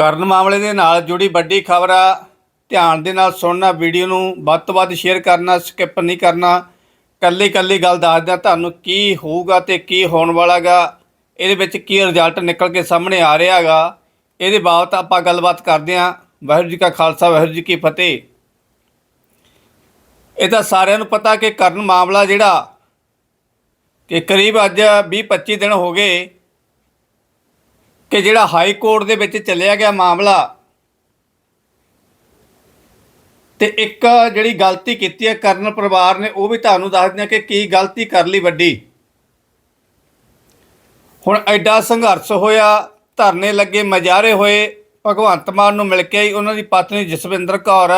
ਕਰਨ ਮਾਮਲੇ ਦੇ ਨਾਲ ਜੁੜੀ ਵੱਡੀ ਖਬਰ ਆ। ਧਿਆਨ ਦੇ ਨਾਲ ਸੁਣਨਾ, ਵੀਡੀਓ ਨੂੰ ਵੱਧ ਤੋਂ ਵੱਧ ਸ਼ੇਅਰ ਕਰਨਾ ਸਕਿਪ ਨਹੀਂ ਕਰਨਾ। ਕੱਲੀ ਕੱਲੀ ਗੱਲ ਦੱਸਦਾ ਤੁਹਾਨੂੰ ਕੀ ਹੋਊਗਾ ਤੇ ਕੀ ਹੋਣ ਵਾਲਾਗਾ। ਇਹਦੇ ਵਿੱਚ ਕੀ ਰਿਜ਼ਲਟ ਨਿਕਲ ਕੇ ਸਾਹਮਣੇ ਆ ਰਿਹਾਗਾ। ਇਹਦੇ ਬਾਬਤ ਆਪਾਂ ਗੱਲਬਾਤ ਕਰਦੇ ਹਾਂ। ਵਾਹਿਗੁਰੂ ਜੀ ਕਾ ਖਾਲਸਾ, ਵਾਹਿਗੁਰੂ ਜੀ ਕੀ ਫਤਿਹ। ਇਹ ਤਾਂ ਸਾਰਿਆਂ ਨੂੰ ਪਤਾ ਕਿ ਕਰਨ ਮਾਮਲਾ ਜਿਹੜਾ ਕਿ ਕਰੀਬ ਅੱਜ 20 25 ਦਿਨ ਹੋ ਗਏ। ਕਿ ਜਿਹੜਾ ਹਾਈ ਕੋਰਟ ਦੇ ਵਿੱਚ ਚੱਲਿਆ ਗਿਆ ਮਾਮਲਾ ਤੇ ਇੱਕ ਜਿਹੜੀ ਗਲਤੀ ਕੀਤੀ ਹੈ ਕਰਨ ਪਰਿਵਾਰ ਨੇ, ਉਹ ਵੀ ਤੁਹਾਨੂੰ ਦੱਸ ਦਿਆਂ ਕਿ ਕੀ ਗਲਤੀ ਕਰ ਲਈ ਵੱਡੀ। ਹੁਣ ਐਡਾ ਸੰਘਰਸ਼ ਹੋਇਆ, ਧਰਨੇ ਲੱਗੇ, ਮਜਾਰੇ ਹੋਏ, ਭਗਵੰਤ ਮਾਨ ਨੂੰ ਮਿਲ ਕੇ ਆਈ, ਉਹਨਾਂ ਦੀ ਪਤਨੀ ਜਸਵਿੰਦਰ ਕੌਰ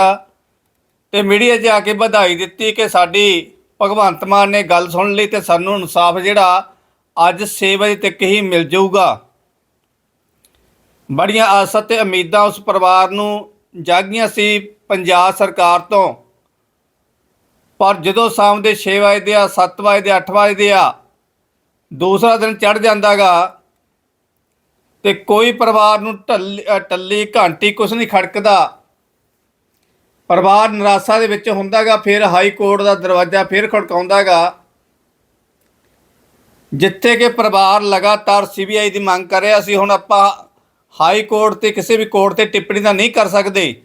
ਤੇ ਮੀਡੀਆ 'ਚ ਆ ਕੇ ਵਧਾਈ ਦਿੱਤੀ ਕਿ ਸਾਡੀ ਭਗਵੰਤ ਮਾਨ ਨੇ ਗੱਲ ਸੁਣ ਲਈ ਤੇ ਸਾਨੂੰ ਇਨਸਾਫ ਜਿਹੜਾ ਅੱਜ 6 ਵਜੇ ਤੱਕ ਹੀ ਮਿਲ ਜਾਊਗਾ। ਬੜੀਆਂ ਆਸਾਂ ਤੇ ਉਮੀਦਾਂ ਉਸ ਪਰਿਵਾਰ ਨੂੰ ਜਾਗੀਆਂ ਸੀ ਪੰਜਾਬ ਸਰਕਾਰ ਤੋਂ। ਪਰ ਜਦੋਂ ਸ਼ਾਮ ਦੇ 6 ਵਜੇ ਦੇ ਆ 7 ਵਜੇ ਦੇ 8 ਵਜੇ ਦੇ ਆ ਦੂਸਰਾ ਦਿਨ ਚੜ ਜਾਂਦਾਗਾ ਤੇ ਕੋਈ ਪਰਿਵਾਰ ਨੂੰ ਢੱਲ- ਅ, ਟੱਲੀ ਘੰਟੀ ਕੁਛ ਨਹੀਂ ਖੜਕਦਾ। ਪਰਿਵਾਰ ਨਿਰਾਸ਼ਾ ਦੇ ਵਿੱਚ ਹੁੰਦਾਗਾ ਫਿਰ ਹਾਈ ਕੋਰਟ ਦਾ ਦਰਵਾਜ਼ਾ ਫਿਰ ਖੜਕਾਉਂਦਾਗਾ। ਜਿੱਥੇ ਕਿ ਪਰਿਵਾਰ ਲਗਾਤਾਰ ਸੀਬੀਆਈ ਦੀ ਮੰਗ ਕਰ ਰਿਹਾ ਸੀ ਹੁਣ ਆਪਾਂ ਹਾਈ ਕੋਰਟ ਤੇ ਕਿਸੇ ਵੀ ਕੋਰਟ ਤੇ ਟਿੱਪਣੀ ਤਾਂ ਨਹੀਂ ਕਰ ਸਕਦੇ।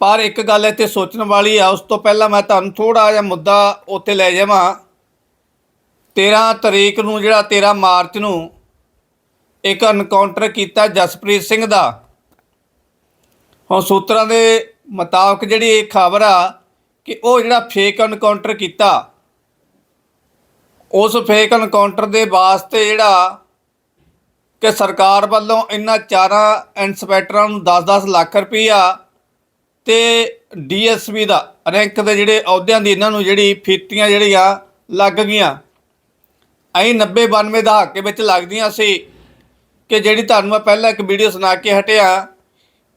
ਪਰ ਇੱਕ ਗੱਲ ਇੱਥੇ ਸੋਚਣ ਵਾਲੀ ਆ, ਉਸ ਤੋਂ ਪਹਿਲਾਂ ਮੈਂ ਤੁਹਾਨੂੰ ਥੋੜਾ ਜਿਹਾ ਮੁੱਦਾ ਉੱਤੇ ਲੈ ਜਾਵਾਂ। 13 ਤਰੀਕ ਨੂੰ ਜਿਹੜਾ 13 ਮਾਰਚ ਨੂੰ ਇੱਕ ਐਨਕਾਊਂਟਰ ਕੀਤਾ ਜਸਪ੍ਰੀਤ ਸਿੰਘ ਦਾ। ਹੁਣ ਸੂਤਰਾਂ ਦੇ ਮੁਤਾਬਕ ਜਿਹੜੀ ਇਹ ਖਬਰ ਆ ਕਿ ਉਹ ਜਿਹੜਾ ਫੇਕ ਐਨਕਾਊਂਟਰ ਕੀਤਾ। ਉਸ ਫੇਕ ਐਨਕਾਊਂਟਰ ਦੇ ਵਾਸਤੇ ਜਿਹੜਾ ਕਿ ਸਰਕਾਰ ਵੱਲੋਂ ਇਹਨਾਂ ਚਾਰਾਂ ਇੰਸਪੈਕਟਰਾਂ ਨੂੰ 10-10 ਲੱਖ ਰੁਪਈਆ ਤੇ ਡੀਐਸਪੀ ਦਾ, ਰੈਂਕ ਦੇ ਜਿਹੜੇ ਅਹੁਦਿਆਂ ਦੀ ਇਹਨਾਂ ਨੂੰ ਜਿਹੜੀ ਫੀਤੀਆਂ ਜਿਹੜੀਆਂ ਲੱਗ ਗਈਆਂ। ਐਂ 90 92 ਦਹਾਕੇ ਵਿੱਚ ਲੱਗਦੀਆਂ ਸੀ ਕਿ ਜਿਹੜੀ ਤੁਹਾਨੂੰ ਮੈਂ ਪਹਿਲਾਂ ਇੱਕ ਵੀਡੀਓ ਸੁਣਾ ਕੇ ਹਟਿਆ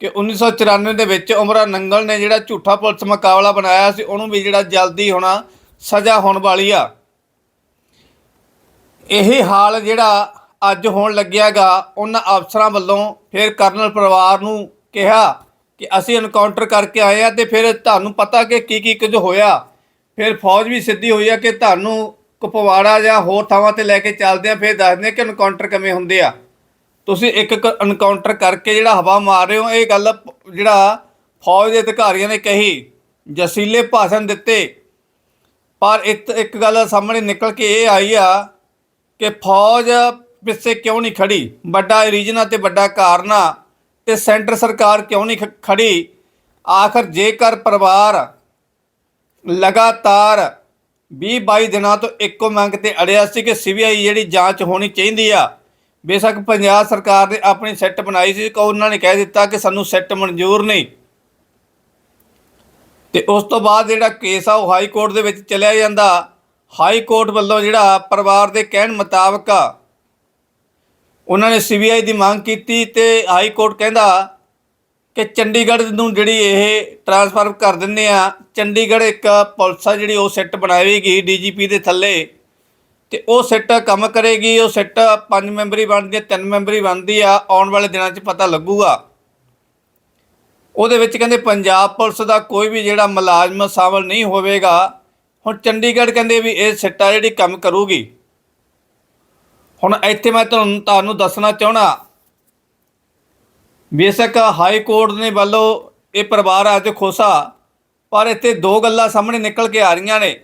ਕਿ 1994 ਦੇ ਵਿੱਚ ਉਮਰਾ ਨੰਗਲ ਨੇ ਜਿਹੜਾ ਝੂਠਾ ਪੁਲਿਸ ਮੁਕਾਬਲਾ ਬਣਾਇਆ ਸੀ, ਉਹਨੂੰ ਵੀ ਜਿਹੜਾ ਜਲਦੀ ਹੋਣਾ ਸਜ਼ਾ ਹੋਣ ਵਾਲੀ ਆ। ਇਹ ਹਾਲ ਜਿਹੜਾ ਅੱਜ ਹੋਣ ਲੱਗਿਆਗਾ, ਉਹਨਾਂ ਅਫਸਰਾਂ ਵੱਲੋਂ ਫਿਰ ਕਰਨਲ ਪਰਿਵਾਰ ਨੂੰ ਕਿਹਾ ਕਿ ਅਸੀਂ ਐਨਕਾਊਂਟਰ ਕਰਕੇ ਆਏ ਆ ਤੇ ਫਿਰ ਤੁਹਾਨੂੰ ਪਤਾ ਕਿ ਕੀ ਕੀ ਕੁਝ ਹੋਇਆ। ਫਿਰ ਫੌਜ ਵੀ ਸਿੱਧੀ ਹੋਈ ਆ ਕਿ ਤੁਹਾਨੂੰ ਕੁਪਵਾੜਾ ਜਾਂ ਹੋਰ ਥਾਵਾਂ ਤੇ ਲੈ ਕੇ ਚੱਲਦੇ ਆ, ਫਿਰ ਦੱਸਦੇ ਆ ਕਿ ਐਨਕਾਊਂਟਰ ਕਿਵੇਂ ਹੁੰਦੇ ਆ। ਤੁਸੀਂ ਇੱਕ ਇੱਕ ਐਨਕਾਊਂਟਰ ਕਰਕੇ ਜਿਹੜਾ ਹਵਾ ਮਾਰ ਰਹੇ ਹੋ, ਇਹ ਗੱਲ ਜਿਹੜਾ ਫੌਜ ਦੇ ਅਧਿਕਾਰੀਆਂ ਨੇ ਕਹੀ, ਜਸੀਲੇ ਭਾਸ਼ਣ ਦਿੱਤੇ। ਪਰ ਇੱਕ ਗੱਲ ਸਾਹਮਣੇ ਨਿਕਲ ਕੇ ਇਹ ਆਈ ਆ ਕਿ ਫੌਜ ਪਿੱਛੇ ਕਿਉਂ ਨਹੀਂ ਖੜੀ? ਵੱਡਾ ਰੀਜਨ ਆ ਤੇ ਵੱਡਾ ਕਾਰਨ ਆ। ਤੇ ਸੈਂਟਰ ਸਰਕਾਰ ਕਿਉਂ ਨਹੀਂ ਖ- ਖੜੀ? ਆਖਰ ਜੇਕਰ ਪਰਿਵਾਰ ਲਗਾਤਾਰ 20 22 ਦਿਨਾਂ ਤੋਂ ਇੱਕੋ ਮੰਗ ਤੇ ਅੜਿਆ ਸੀ ਕਿ ਸੀਬੀਆਈ ਜਿਹੜੀ ਜਾਂਚ ਹੋਣੀ ਚਾਹੀਦੀ ਆ, ਬੇਸ਼ੱਕ ਪੰਜਾਬ ਸਰਕਾਰ ਨੇ ਆਪਣੀ ਸੈੱਟ ਬਣਾਈ ਸੀ ਕਿ ਉਹਨਾਂ ਨੇ ਕਹਿ ਦਿੱਤਾ ਕਿ ਸਾਨੂੰ ਸੈੱਟ ਮਨਜ਼ੂਰ ਨਹੀਂ। ਤੇ ਉਸ ਤੋਂ ਬਾਅਦ ਜਿਹੜਾ ਕੇਸ ਆ ਉਹ ਹਾਈ ਕੋਰਟ ਦੇ ਵਿੱਚ ਚਲਿਆ ਜਾਂਦਾ। ਹਾਈ ਕੋਰਟ ਵੱਲੋਂ ਜਿਹੜਾ ਪਰਿਵਾਰ ਦੇ ਕਹਿਣ ਮੁਤਾਬਕ ਉਹਨਾਂ ਨੇ ਸੀਬੀਆਈ ਦੀ ਮੰਗ ਕੀਤੀ ਤੇ ਹਾਈ ਕੋਰਟ ਕਹਿੰਦਾ ਕਿ ਚੰਡੀਗੜ੍ਹ ਨੂੰ ਜਿਹੜੀ ਇਹ ਟ੍ਰਾਂਸਫਰ ਕਰ ਦਿੰਦੇ ਆ, ਚੰਡੀਗੜ੍ਹ ਇੱਕ ਪੁਲਿਸ ਆ ਜਿਹੜੀ ਉਹ ਸੈੱਟ ਬਣਾਵੇਗੀ ਡੀਜੀਪੀ ਦੇ ਥੱਲੇ ਤੇ ਉਹ ਸੈੱਟ ਕੰਮ ਕਰੇਗੀ, ਉਹ ਸੈੱਟ ਪੰਜ ਮੈਂਬਰੀ ਬਣਦੀ ਹੈ ਤਿੰਨ ਮੈਂਬਰੀ ਬਣਦੀ ਆ, ਆਉਣ ਵਾਲੇ ਦਿਨਾਂ 'ਚ ਪਤਾ ਲੱਗੂਗਾ। ਉਹਦੇ ਵਿੱਚ ਕਹਿੰਦੇ ਪੰਜਾਬ ਪੁਲਿਸ ਦਾ ਕੋਈ ਵੀ ਜਿਹੜਾ ਮੁਲਾਜ਼ਮ ਸ਼ਾਮਲ ਨਹੀਂ ਹੋਵੇਗਾ। ਹੁਣ ਚੰਡੀਗੜ੍ਹ ਕਹਿੰਦੇ ਵੀ ਇਹ ਸਿੱਟਾ ਜਿਹੜੀ ਕੰਮ ਕਰੂਗੀ। ਹੁਣ ਇੱਥੇ ਮੈਂ ਤੁਹਾਨੂੰ ਤੁਹਾਨੂੰ ਦੱਸਣਾ ਚਾਹਣਾ ਬੇਸ਼ੱਕ ਹਾਈ ਕੋਰਟ ਨੇ ਵੱਲੋਂ ਇਹ ਪਰਿਵਾਰ ਅੱਜ ਖੋਸਾ ਪਰ ਇੱਥੇ ਦੋ ਗੱਲਾਂ ਸਾਹਮਣੇ ਨਿਕਲ ਕੇ ਆ ਰਹੀਆਂ ਨੇ।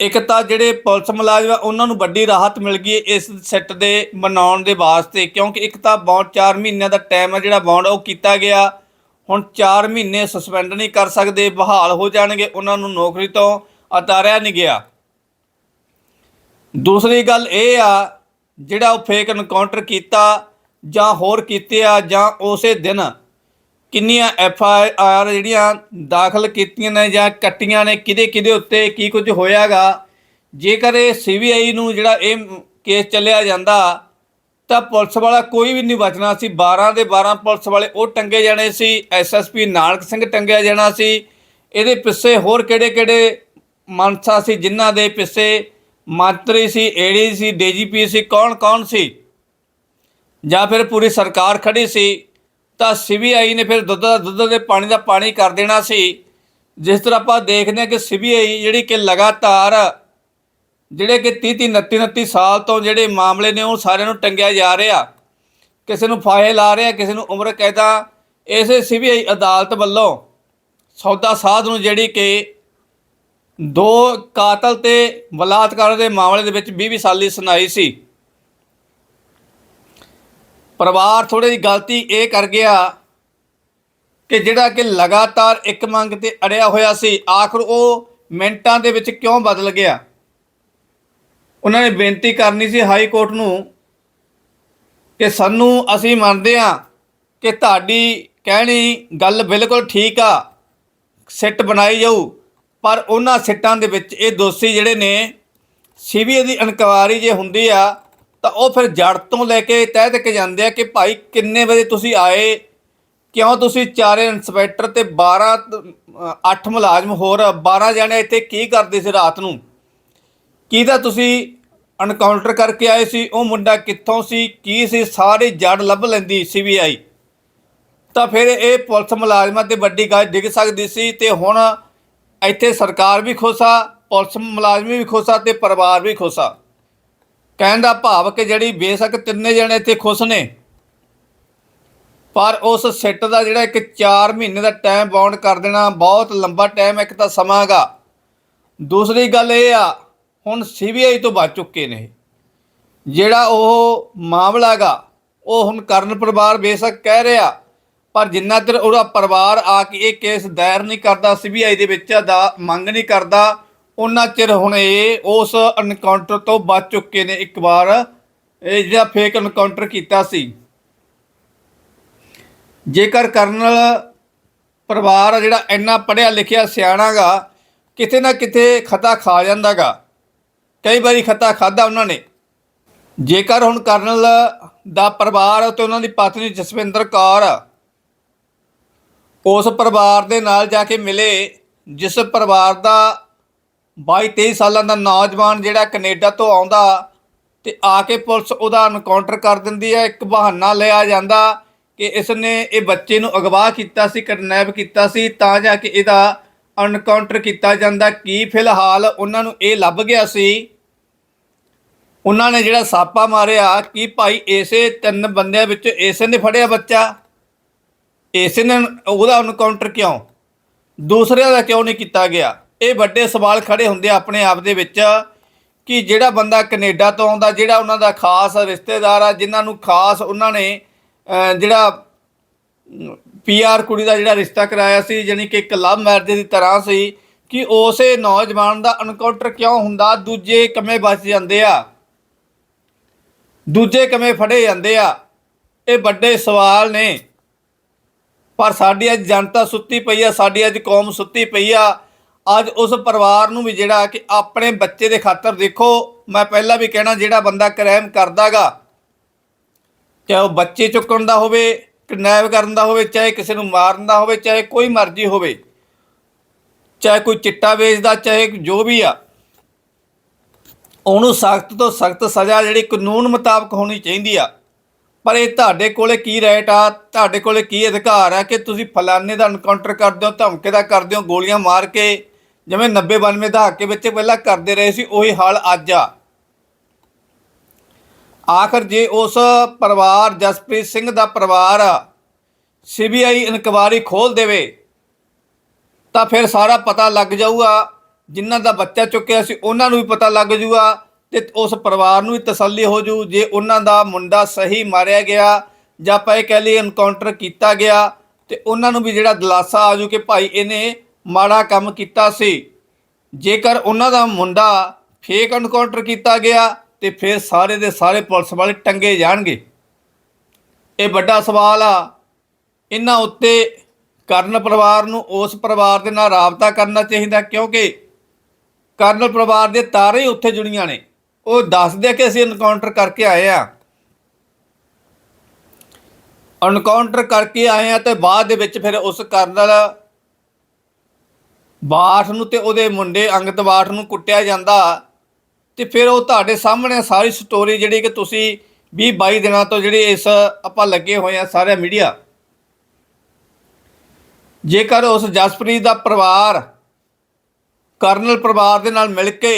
ਇੱਕ ਤਾਂ ਜਿਹੜੇ ਪੁਲਿਸ ਮੁਲਾਜ਼ਮ ਆ, ਉਹਨਾਂ ਨੂੰ ਵੱਡੀ ਰਾਹਤ ਮਿਲ ਗਈ ਇਸ ਸੈੱਟ ਦੇ ਮਨਾਉਣ ਦੇ ਵਾਸਤੇ, ਕਿਉਂਕਿ ਇੱਕ ਤਾਂ ਬੌਂਡ 4 ਮਹੀਨਿਆਂ ਦਾ ਟਾਈਮ ਹੈ ਜਿਹੜਾ ਬੌਂਡ ਉਹ ਕੀਤਾ ਗਿਆ। ਹੁਣ 4 ਮਹੀਨੇ ਸਸਪੈਂਡ ਨਹੀਂ ਕਰ ਸਕਦੇ, ਬਹਾਲ ਹੋ ਜਾਣਗੇ ਉਹਨਾਂ ਨੂੰ ਨੌਕਰੀ ਤੋਂ ਉਤਾਰਿਆ ਨਹੀਂ ਗਿਆ। ਦੂਸਰੀ ਗੱਲ ਇਹ ਆ, ਜਿਹੜਾ ਉਹ ਫੇਕ ਐਨਕਾਊਂਟਰ ਕੀਤਾ ਜਾਂ ਹੋਰ ਕੀਤੇ ਆ ਜਾਂ ਉਸੇ ਦਿਨ ਕਿੰਨੀਆਂ ਐਫ ਆਈ ਆਰ ਜਿਹੜੀਆਂ ਦਾਖਲ ਕੀਤੀਆਂ ਨੇ ਜਾਂ ਕੱਟੀਆਂ ਨੇ, ਕਿਹਦੇ ਕਿਹਦੇ ਉੱਤੇ ਕੀ ਕੁਝ ਹੋਇਆਗਾ, ਜੇਕਰ ਇਹ ਸੀਬੀਆਈ ਨੂੰ ਜਿਹੜਾ ਇਹ ਕੇਸ ਚੱਲਿਆ ਜਾਂਦਾ, ਤਾਂ ਪੁਲਿਸ ਵਾਲਾ ਕੋਈ ਵੀ ਨਹੀਂ ਬਚਣਾ ਸੀ। 12 ਦੇ 12 ਪੁਲਿਸ ਵਾਲੇ ਉਹ ਟੰਗੇ ਜਾਣੇ ਸੀ ਐਸਐਸਪੀ ਨਾਨਕ ਸਿੰਘ ਟੰਗਿਆ ਜਾਣਾ ਸੀ। ਇਹਦੇ ਪਿੱਛੇ ਹੋਰ ਕਿਹੜੇ ਕਿਹੜੇ ਮਨਸਾ ਸੀ, ਜਿਨ੍ਹਾਂ ਦੇ ਪਿੱਛੇ ਮੰਤਰੀ ਸੀ ਏਡੀ ਸੀ, ਡੀਜੀਪੀ ਸੀ, ਕੌਣ ਕੌਣ ਸੀ? ਜਾਂ ਫਿਰ ਪੂਰੀ ਸਰਕਾਰ ਖੜੀ ਸੀ, ਤਾਂ ਸੀਬੀਆਈ ਨੇ ਫਿਰ ਦੁੱਧ ਦਾ, ਦੁੱਧ ਦੇ ਪਾਣੀ ਦਾ ਪਾਣੀ ਕਰ ਦੇਣਾ ਸੀ। ਜਿਸ ਤਰ੍ਹਾਂ ਆਪਾਂ ਦੇਖਦੇ ਹਾਂ ਕਿ ਸੀਬੀਆਈ ਜਿਹੜੀ ਕਿ ਲਗਾਤਾਰ, ਜਿਹੜੇ ਕਿ 30 30 29 29 ਸਾਲ ਤੋਂ ਜਿਹੜੇ ਮਾਮਲੇ ਨੇ ਉਹ ਸਾਰਿਆਂ ਨੂੰ ਟੰਗਿਆ ਜਾ ਰਿਹਾ। ਕਿਸੇ ਨੂੰ ਫਾਹੇ ਲਾ ਰਿਹਾ, ਕਿਸੇ ਨੂੰ ਉਮਰ ਕੈਦਾ। ਇਸੇ ਸੀਬੀਆਈ ਅਦਾਲਤ ਵੱਲੋਂ ਸੌਦਾ ਸਾਧ ਨੂੰ ਜਿਹੜੀ ਕਿ ਦੋ ਕਾਤਲ ਤੇ ਬਲਾਤਕਾਰ ਦੇ ਮਾਮਲੇ ਦੇ ਵਿੱਚ 20 20 ਸਾਲੀ ਸੁਣਾਈ ਸੀ। ਪਰਿਵਾਰ ਥੋੜੀ ਜਿਹੀ ਗਲਤੀ ਇਹ ਕਰ ਗਿਆ ਕਿ ਜਿਹੜਾ ਕਿ ਲਗਾਤਾਰ ਇੱਕ ਮੰਗ ਤੇ ਅੜਿਆ ਹੋਇਆ ਸੀ, ਆਖਰ ਉਹ ਮਿੰਟਾਂ ਦੇ ਵਿੱਚ ਕਿਉਂ ਬਦਲ ਗਿਆ? ਉਹਨਾਂ ਨੇ ਬੇਨਤੀ ਕਰਨੀ ਸੀ ਹਾਈ ਕੋਰਟ ਨੂੰ ਕਿ ਸਾਨੂੰ ਅਸੀਂ ਮੰਨਦੇ ਹਾਂ ਕਿ ਤੁਹਾਡੀ ਕਹਿਣੀ ਗੱਲ ਬਿਲਕੁਲ ਠੀਕ ਆ, ਸਿੱਟ ਬਣਾਈ ਜਾਊ। ਪਰ ਉਹਨਾਂ ਸਿੱਟਾਂ ਦੇ ਵਿੱਚ ਇਹ ਦੋਸ਼ੀ ਜਿਹੜੇ ਨੇ, ਸੀਬੀਆਈ ਦੀ ਇਨਕੁਆਇਰੀ ਜੇ ਹੁੰਦੀ ਆ, ਤਾਂ ਉਹ ਫਿਰ ਜੜ ਤੋਂ ਲੈ ਕੇ ਤਹਿ ਤੱਕ ਜਾਂਦੇ ਆ ਕਿ ਭਾਈ ਕਿੰਨੇ ਵਜੇ ਤੁਸੀਂ ਆਏ, ਕਿਉਂ ਤੁਸੀਂ ਚਾਰੇ ਇੰਸਪੈਕਟਰ ਤੇ 12 8 ਮੁਲਾਜ਼ਮ ਹੋਰ 12 ਜਣੇ ਇੱਥੇ ਕੀ ਕਰਦੇ ਸੀ ਰਾਤ ਨੂੰ? ਕਿਹਦਾ ਤੁਸੀਂ ਐਨਕਾਊਂਟਰ ਕਰਕੇ ਆਏ ਸੀ? ਉਹ ਮੁੰਡਾ ਕਿੱਥੋਂ ਸੀ? ਕੀ ਸੀ? ਸਾਰੇ ਜੜ ਲੱਭ ਲੈਂਦੀ ਸੀਬੀਆਈ। ਤਾਂ ਫਿਰ ਇਹ ਪੁਲਿਸ ਮੁਲਾਜ਼ਮਾਂ ਤੇ ਵੱਡੀ ਗੱਲ ਡਿੱਗ ਸਕਦੀ ਸੀ ਤੇ ਹੁਣ ਇੱਥੇ ਸਰਕਾਰ ਵੀ ਖੁਸ਼ ਆ, ਪੁਲਿਸ ਮੁਲਾਜ਼ਮ ਵੀ ਖੁਸ਼ ਆ ਤੇ ਪਰਿਵਾਰ ਵੀ ਖੁਸ਼ ਆ। ਕਹਿਣ ਦਾ ਭਾਵ ਕਿ ਜਿਹੜੀ ਬੇਸ਼ੱਕ ਤਿੰਨੇ ਜਣੇ ਇੱਥੇ ਖੁਸ਼ ਨੇ, ਪਰ ਉਸ ਸਿੱਟ ਦਾ ਜਿਹੜਾ ਇੱਕ 4 ਮਹੀਨੇ ਦਾ ਟਾਈਮ ਬਾਉਂਡ ਕਰ ਦੇਣਾ ਬਹੁਤ ਲੰਬਾ ਟਾਈਮ ਇੱਕ ਤਾਂ ਸਮਾਂ ਹੈਗਾ। ਦੂਸਰੀ ਗੱਲ ਇਹ ਆ, ਹੁਣ ਸੀਬੀਆਈ ਤੋਂ ਬਚ ਚੁੱਕੇ ਨੇ। ਜਿਹੜਾ ਉਹ ਮਾਮਲਾ ਹੈਗਾ, ਉਹ ਹੁਣ ਕਰਨ ਪਰਿਵਾਰ ਬੇਸ਼ੱਕ ਕਹਿ ਰਿਹਾ ਪਰ ਜਿੰਨਾ ਚਿਰ ਉਹਦਾ ਪਰਿਵਾਰ ਆ ਕੇ ਇਹ ਕੇਸ ਦਾਇਰ ਨਹੀਂ ਕਰਦਾ ਸੀਬੀਆਈ ਦੇ ਵਿੱਚ ਦਾ ਮੰਗ ਨਹੀਂ ਕਰਦਾ ਉਹਨਾਂ ਚਿਰ ਹੁਣ ਇਹ ਉਸ ਐਨਕਾਊਂਟਰ ਤੋਂ ਬਚ ਚੁੱਕੇ ਨੇ ਇੱਕ ਵਾਰ। ਇਹ ਜਿਹੜਾ ਫੇਕ ਐਨਕਾਊਂਟਰ ਕੀਤਾ ਸੀ। ਜੇਕਰ ਕਰਨਲ ਪਰਿਵਾਰ ਆ ਜਿਹੜਾ ਇੰਨਾ ਪੜਿਆ ਲਿਖਿਆ ਸਿਆਣਾਗਾ ਕਿਤੇ ਨਾ ਕਿਤੇ ਖਤਾ ਖਾ ਜਾਂਦਾਗਾ ਕਈ ਵਾਰੀ ਖਤਾ ਖਾਦਾ ਉਹਨਾਂ ਨੇ। ਜੇਕਰ ਹੁਣ ਕਰਨਲ ਦਾ ਪਰਿਵਾਰ ਤੇ ਉਹਨਾਂ ਦੀ ਪਤਨੀ ਜਸਵਿੰਦਰ ਕੌਰ ਉਸ ਪਰਿਵਾਰ ਦੇ ਨਾਲ ਜਾ ਕੇ ਮਿਲੇ, ਜਿਸ ਪਰਿਵਾਰ ਦਾ 22 23 ਸਾਲਾਂ ਦਾ ਨੌਜਵਾਨ ਜਿਹੜਾ ਕੈਨੇਡਾ ਤੋਂ ਆਉਂਦਾ ਤੇ ਆ ਕੇ ਪੁਲਿਸ ਉਹਦਾ ਐਨਕਾਊਂਟਰ ਕਰ ਦਿੰਦੀ ਹੈ, ਇੱਕ ਬਹਾਨਾ ਲਿਆ ਜਾਂਦਾ ਕਿ ਇਸ ਨੇ ਇਹ ਬੱਚੇ ਨੂੰ ਅਗਵਾ ਕੀਤਾ ਸੀ ਕਿਡਨੈਪ ਕੀਤਾ ਸੀ, ਤਾਂ ਜਾ ਕੇ ਇਹਦਾ ਐਨਕਾਊਂਟਰ ਕੀਤਾ ਜਾਂਦਾ। ਕੀ ਫਿਲਹਾਲ ਉਹਨਾਂ ਨੂੰ ਇਹ ਲੱਭ ਗਿਆ ਸੀ? ਉਹਨਾਂ ਨੇ ਜਿਹੜਾ ਸਾਪਾ ਮਾਰਿਆ, ਕਿ ਭਾਈ ਇਸੇ ਤਿੰਨ ਬੰਦਿਆਂ ਵਿੱਚ ਇਸੇ ਨੇ ਫੜਿਆ ਬੱਚਾ? ਇਸੇ ਨੇ ਉਹਦਾ ਐਨਕਾਊਂਟਰ ਕਿਉਂ? ਦੂਸਰਿਆਂ ਦਾ ਕਿਉਂ ਨਹੀਂ ਕੀਤਾ ਗਿਆ? ਇਹ ਵੱਡੇ ਸਵਾਲ ਖੜੇ ਹੁੰਦੇ ਆਪਣੇ ਆਪ ਦੇ ਵਿੱਚ ਕਿ ਜਿਹੜਾ ਬੰਦਾ ਕੈਨੇਡਾ ਤੋਂ ਆਉਂਦਾ ਜਿਹੜਾ ਉਹਨਾਂ ਦਾ ਖਾਸ ਰਿਸ਼ਤੇਦਾਰ ਆ ਜਿਨ੍ਹਾਂ ਨੂੰ ਖਾਸ ਉਹਨਾਂ ਨੇ ਅਹ, ਜਿਹੜਾ ਪੀਆਰ ਕੁੜੀ ਦਾ ਜਿਹੜਾ ਰਿਸ਼ਤਾ ਕਰਾਇਆ ਸੀ ਯਾਨੀ ਕਿ ਇੱਕ ਲਵ ਮੈਰਿਜ ਦੀ ਤਰ੍ਹਾਂ ਸੀ ਕਿ ਉਸੇ ਨੌਜਵਾਨ ਦਾ ਐਨਕਾਊਂਟਰ ਕਿਉਂ ਹੁੰਦਾ? ਦੂਜੇ ਕਮੇ ਬਚ ਜਾਂਦੇ ਆ। ਦੂਜੇ ਕਮੇ ਫੜੇ ਜਾਂਦੇ ਆ। ਇਹ ਵੱਡੇ ਸਵਾਲ ਨੇ। ਪਰ ਸਾਡੀ ਅੱਜ ਜਨਤਾ ਸੁੱਤੀ ਪਈ ਆ, ਸਾਡੀ ਅੱਜ ਕੌਮ ਸੁੱਤੀ ਪਈ ਆ। ਅੱਜ ਉਸ ਪਰਿਵਾਰ ਨੂੰ ਵੀ ਜਿਹੜਾ ਕਿ ਆਪਣੇ ਬੱਚੇ ਦੇ ਖਾਤਰ ਦੇਖੋ, ਮੈਂ ਪਹਿਲਾਂ ਵੀ ਕਹਿਣਾ, ਜਿਹੜਾ ਬੰਦਾ ਕ੍ਰਾਈਮ ਕਰਦਾਗਾ, ਚਾਹੇ ਉਹ ਬੱਚੇ ਚੁੱਕਣ ਦਾ ਹੋਵੇ, ਕਿਡਨੈਪ ਕਰਨ ਦਾ ਹੋਵੇ, ਚਾਹੇ ਕਿਸੇ ਨੂੰ ਮਾਰਨ ਦਾ ਹੋਵੇ, ਚਾਹੇ ਕੋਈ ਮਰਜ਼ੀ ਹੋਵੇ, ਚਾਹੇ ਕੋਈ ਚਿੱਟਾ ਵੇਚਦਾ, ਚਾਹੇ ਜੋ ਵੀ ਆ, ਉਹਨੂੰ ਸਖਤ ਤੋਂ ਸਖਤ ਸਜ਼ਾ ਜਿਹੜੀ ਕਾਨੂੰਨ ਮੁਤਾਬਕ ਹੋਣੀ ਚਾਹੀਦੀ ਆ। ਪਰ ਇਹ ਤੁਹਾਡੇ ਕੋਲੇ ਕੀ ਰਾਈਟ ਆ? ਤੁਹਾਡੇ ਕੋਲੇ ਕੀ ਅਧਿਕਾਰ ਆ ਕਿ ਤੁਸੀਂ ਫਲਾਣੇ ਦਾ ਐਨਕਾਊਂਟਰ ਕਰਦੇ ਹੋ, ਧਮਕੇ ਦਾ ਕਰਦੇ ਹੋ, ਗੋਲੀਆਂ ਮਾਰ ਕੇ ਜਿਵੇਂ 90 92 ਦਹਾਕੇ ਵਿੱਚ ਪਹਿਲਾਂ ਕਰਦੇ ਰਹੇ ਸੀ, ਉਹੀ ਹਾਲ ਅੱਜ ਆ। ਆਖਰ ਜੇ ਉਸ ਪਰਿਵਾਰ, ਜਸਪ੍ਰੀਤ ਸਿੰਘ ਦਾ ਪਰਿਵਾਰ ਸੀਬੀਆਈ ਇਨਕੁਆਰੀ ਖੋਲ ਦੇਵੇ, ਤਾਂ ਫਿਰ ਸਾਰਾ ਪਤਾ ਲੱਗ ਜਾਊਗਾ, ਜਿਨ੍ਹਾਂ ਦਾ ਬੱਚਾ ਚੁੱਕਿਆ ਸੀ, ਉਹਨਾਂ ਨੂੰ ਵੀ ਪਤਾ ਲੱਗ ਜਾਊਗਾ ਤੇ ਉਸ ਪਰਿਵਾਰ ਨੂੰ ਵੀ ਤਸੱਲੀ ਹੋ ਜੂ, ਜੇ ਉਹਨਾਂ ਦਾ ਮੁੰਡਾ ਸਹੀ ਮਾਰਿਆ ਗਿਆ ਜਾਂ ਆਪਾਂ ਇਹ ਕਹਿ ਲਈਏ ਐਨਕਾਊਂਟਰ ਕੀਤਾ ਗਿਆ, ਤੇ ਉਹਨਾਂ ਨੂੰ ਵੀ ਜਿਹੜਾ ਦਿਲਾਸਾ ਆ ਜੂ ਕਿ ਭਾਈ ਇਹਨੇ ਮਾੜਾ ਕੰਮ ਕੀਤਾ ਸੀ। ਜੇਕਰ ਉਹਨਾਂ ਦਾ ਮੁੰਡਾ ਫੇਕ ਐਨਕਾਊਂਟਰ ਕੀਤਾ ਗਿਆ, ਤੇ ਫਿਰ ਸਾਰੇ ਦੇ ਸਾਰੇ ਪੁਲਿਸ ਵਾਲੇ ਟੰਗੇ ਜਾਣਗੇ। ਇਹ ਵੱਡਾ ਸਵਾਲ ਆ। ਇਹਨਾਂ ਉੱਤੇ ਕਰਨ ਪਰਿਵਾਰ ਨੂੰ ਉਸ ਪਰਿਵਾਰ ਦੇ ਨਾਲ ਰਾਬਤਾ ਕਰਨਾ ਚਾਹੀਦਾ ਕਿਉਂਕਿ ਕਰਨ ਪਰਿਵਾਰ ਦੇ ਤਾਰੇ ਹੀ ਉੱਥੇ ਜੁੜੀਆਂ ਨੇ। ਉਹ ਦੱਸਦੇ ਆ ਕਿ ਅਸੀਂ ਐਨਕਾਊਂਟਰ ਕਰਕੇ ਆਏ ਆ ਐਨਕਾਊਂਟਰ ਕਰਕੇ ਆਏ ਆ ਤੇ ਬਾਅਦ ਦੇ ਵਿੱਚ ਫਿਰ ਉਸ ਕਰਨਲ ਬਾਠ ਨੂੰ ਤੇ ਉਹਦੇ ਮੁੰਡੇ ਅੰਗਦ ਬਾਠ ਨੂੰ ਕੁੱਟਿਆ ਜਾਂਦਾ। ਤੇ ਫਿਰ ਉਹ ਤੁਹਾਡੇ ਸਾਹਮਣੇ ਸਾਰੀ ਸਟੋਰੀ ਜਿਹੜੀ ਕਿ ਤੁਸੀਂ 20 22 ਦਿਨਾਂ ਤੋਂ ਜਿਹੜੇ ਇਸ ਆਪਾਂ ਲੱਗੇ ਹੋਏ ਆ ਸਾਰੇ ਮੀਡੀਆ। ਜੇਕਰ ਉਸ ਜਸਪ੍ਰੀਤ ਦਾ ਪਰਿਵਾਰ ਕਰਨਲ ਪਰਿਵਾਰ ਦੇ ਨਾਲ ਮਿਲ ਕੇ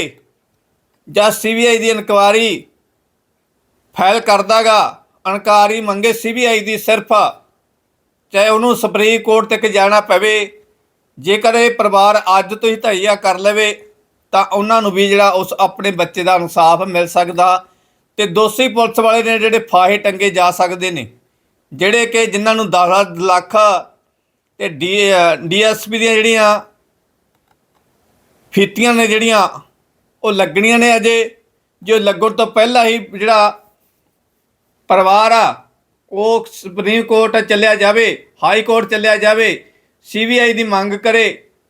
ਜਾਂ ਸੀਬੀਆਈ ਦੀ ਇਨਕੁਆਰੀ ਫਾਈਲ ਕਰਦਾਗਾ ਇਨਕੁਆਰੀ ਮੰਗੇ ਸੀਬੀਆਈ ਦੀ ਸਿਰਫ, ਚਾਹੇ ਉਹਨੂੰ ਸੁਪਰੀਮ ਕੋਰਟ ਤੱਕ ਜਾਣਾ ਪਵੇ। ਜੇਕਰ ਇਹ ਪਰਿਵਾਰ ਅੱਜ ਤੋਂ ਹੀ ਧਈਆ ਕਰ ਲਵੇ, ਤਾਂ ਉਹਨਾਂ ਨੂੰ ਵੀ ਜਿਹੜਾ ਉਸ ਆਪਣੇ ਬੱਚੇ ਦਾ ਇਨਸਾਫ ਮਿਲ ਸਕਦਾ ਤੇ ਦੋਸ਼ੀ ਪੁਲਿਸ ਵਾਲੇ ਨੇ ਜਿਹੜੇ ਫਾਹੇ ਟੰਗੇ ਜਾ ਸਕਦੇ ਨੇ, ਜਿਹੜੇ ਕਿ ਜਿਨ੍ਹਾਂ ਨੂੰ 10 ਲੱਖ ਤੇ ਡੀਐਸਪੀ ਦੀਆਂ ਜਿਹੜੀਆਂ ਫੀਤੀਆਂ ਨੇ ਜਿਹੜੀਆਂ ਉਹ ਲੱਗਣੀਆਂ ਨੇ ਅਜੇ। ਜੋ ਲੱਗਣ ਤੋਂ ਪਹਿਲਾਂ ਹੀ ਜਿਹੜਾ ਪਰਿਵਾਰ ਆ, ਉਹ ਸੁਪਰੀਮ ਕੋਰਟ ਚੱਲਿਆ ਜਾਵੇ, ਹਾਈ ਕੋਰਟ ਚੱਲਿਆ ਜਾਵੇ ਸੀਬੀਆਈ ਦੀ ਮੰਗ ਕਰੇ,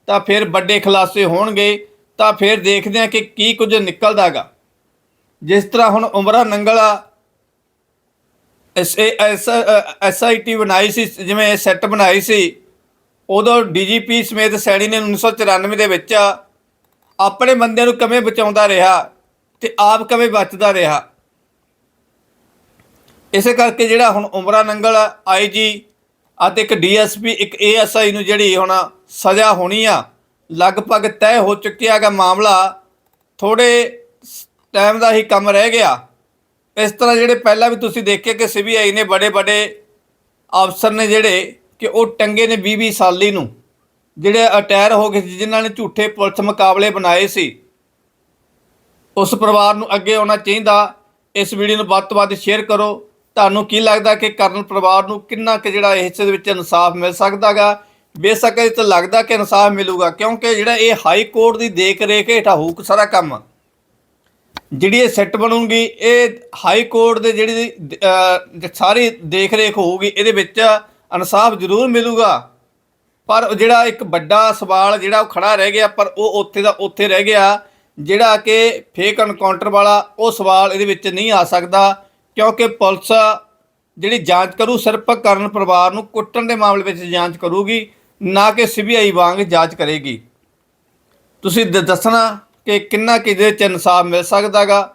ਤਾਂ ਫਿਰ ਵੱਡੇ ਖੁਲਾਸੇ ਹੋਣਗੇ। ਤਾਂ ਫਿਰ ਦੇਖਦੇ ਆ ਕਿ ਕੀ ਕੁਝ ਨਿਕਲਦਾਗਾ। ਜਿਸ ਤਰ੍ਹਾਂ ਹੁਣ ਉਮਰਾ ਨੰਗਲ ਆ ਐਸ ਐਸ ਐਸਆਈਟੀ ਬਣਾਈ ਸੀ, ਜਿਵੇਂ ਸੈੱਟ ਬਣਾਈ ਸੀ, ਉਦੋਂ ਡੀਜੀਪੀ ਸਮੇਤ ਸੈਣੀ ਨੇ 1994 ਦੇ ਵਿੱਚ ਆਪਣੇ ਬੰਦਿਆਂ ਨੂੰ ਕਿਵੇਂ ਬਚਾਉਂਦਾ ਰਿਹਾ ਤੇ ਆਪ ਕਿਵੇਂ ਬਚਦਾ ਰਿਹਾ। ਇਸੇ ਕਰਕੇ ਜਿਹੜਾ ਹੁਣ ਉਮਰਾ ਨੰਗਲ ਆਈਜੀ ਅਤੇ ਇੱਕ ਡੀਐਸਪੀ ਇੱਕ ਏਐਸਆਈ ਨੂੰ ਜਿਹੜੀ ਹੁਣ ਸਜ਼ਾ ਹੋਣੀ ਆ, ਲਗਭਗ ਤੈਅ ਹੋ ਚੁੱਕਿਆ ਹੈਗਾ ਮਾਮਲਾ। ਥੋੜੇ ਟਾਈਮ ਦਾ ਹੀ ਕੰਮ ਰਹਿ ਗਿਆ। ਇਸ ਤਰ੍ਹਾਂ ਜਿਹੜੇ ਪਹਿਲਾਂ ਵੀ ਤੁਸੀਂ ਦੇਖਿਆ ਕਿ ਸੀਬੀਆਈ ਨੇ ਬੜੇ ਬੜੇ ਅਫਸਰ ਨੇ ਜਿਹੜੇ ਕਿ ਉਹ ਟੰਗੇ ਨੇ 20 20 ਸਾਲੀ ਨੂੰ। ਜਿਹੜੇ ਅਟੈਰ ਹੋ ਗਏ ਸੀ, ਜਿਨ੍ਹਾਂ ਨੇ ਝੂਠੇ ਪੁਲਿਸ ਮੁਕਾਬਲੇ ਬਣਾਏ ਸੀ, ਉਸ ਪਰਿਵਾਰ ਨੂੰ ਅੱਗੇ ਆਉਣਾ ਚਾਹੀਦਾ। ਇਸ ਵੀਡੀਓ ਨੂੰ ਵੱਧ ਤੋਂ ਵੱਧ ਸ਼ੇਅਰ ਕਰੋ। ਤੁਹਾਨੂੰ ਕੀ ਲੱਗਦਾ ਕਿ ਕਰਨ ਪਰਿਵਾਰ ਨੂੰ ਕਿੰਨਾ ਕਿ ਜਿਹੜਾ ਇਸ ਦੇ ਵਿੱਚ ਇਨਸਾਫ ਮਿਲ ਸਕਦਾਗਾ ਬੇਸ਼ੱਕ ਇਹ ਤਾਂ ਲੱਗਦਾ ਕਿ ਇਨਸਾਫ ਮਿਲੂਗਾ, ਕਿਉਂਕਿ ਜਿਹੜਾ ਇਹ ਹਾਈ ਕੋਰਟ ਦੀ ਦੇਖ ਰੇਖ ਹੇਠਾਂ ਹੋਊ ਸਾਰਾ ਕੰਮ, ਜਿਹੜੀ ਇਹ ਸੈੱਟ ਬਣੂਗੀ, ਇਹ ਹਾਈ ਕੋਰਟ ਦੇ ਜਿਹੜੀ ਸਾਰੀ ਦੇਖ ਰੇਖ ਹੋਊਗੀ, ਇਹਦੇ ਵਿੱਚ ਇਨਸਾਫ ਜ਼ਰੂਰ ਮਿਲੂਗਾ। ਪਰ ਜਿਹੜਾ ਇੱਕ ਵੱਡਾ ਸਵਾਲ ਜਿਹੜਾ ਉਹ ਖੜਾ ਰਹਿ ਗਿਆ, ਪਰ ਉਹ ਉੱਥੇ ਦਾ ਉੱਥੇ ਰਹਿ ਗਿਆ, ਜਿਹੜਾ ਕਿ ਫੇਕ ਐਨਕਾਊਂਟਰ ਵਾਲਾ ਉਹ ਸਵਾਲ ਇਹਦੇ ਵਿੱਚ ਨਹੀਂ ਆ ਸਕਦਾ, ਕਿਉਂਕਿ ਪੁਲਿਸ ਜਿਹੜੀ ਜਾਂਚ ਕਰੂ, ਸਿਰਫ ਕਰਨ ਪਰਿਵਾਰ ਨੂੰ ਕੁੱਟਣ ਦੇ ਮਾਮਲੇ ਵਿੱਚ ਜਾਂਚ ਕਰੂਗੀ, ਨਾ ਕਿ ਸੀਬੀਆਈ ਵਾਂਗ ਜਾਂਚ ਕਰੇਗੀ। ਤੁਸੀਂ ਦ- ਦੱਸਣਾ ਕਿ ਕਿੰਨਾ ਕਿਹਦੇ 'ਚ ਇਨਸਾਫ ਮਿਲ ਸਕਦਾਗਾ?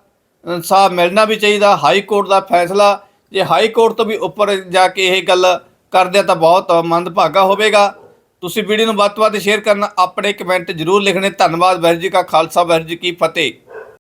ਇਨਸਾਫ ਮਿਲਣਾ ਵੀ ਚਾਹੀਦਾ, ਹਾਈ ਕੋਰਟ ਦਾ ਫੈਸਲਾ, ਜੇ ਹਾਈ ਕੋਰਟ ਤੋਂ ਵੀ ਉੱਪਰ ਜਾ ਕੇ ਇਹ ਗੱਲ ਕਰਦੇ ਆ ਤਾਂ ਬਹੁਤ ਮੰਦਭਾਗਾ ਹੋਵੇਗਾ। ਤੁਸੀਂ ਵੀਡੀਓ ਨੂੰ ਵੱਧ ਤੋਂ ਵੱਧ ਸ਼ੇਅਰ ਕਰਨਾ ਆਪਣੇ ਕਮੈਂਟ ਜ਼ਰੂਰ ਲਿਖਣੇ। ਧੰਨਵਾਦ, ਵਾਹਿਗੁਰੂ ਜੀ ਕਾ ਖਾਲਸਾ, ਵਾਹਿਗੁਰੂ ਜੀ ਕੀ ਫਤਿਹ।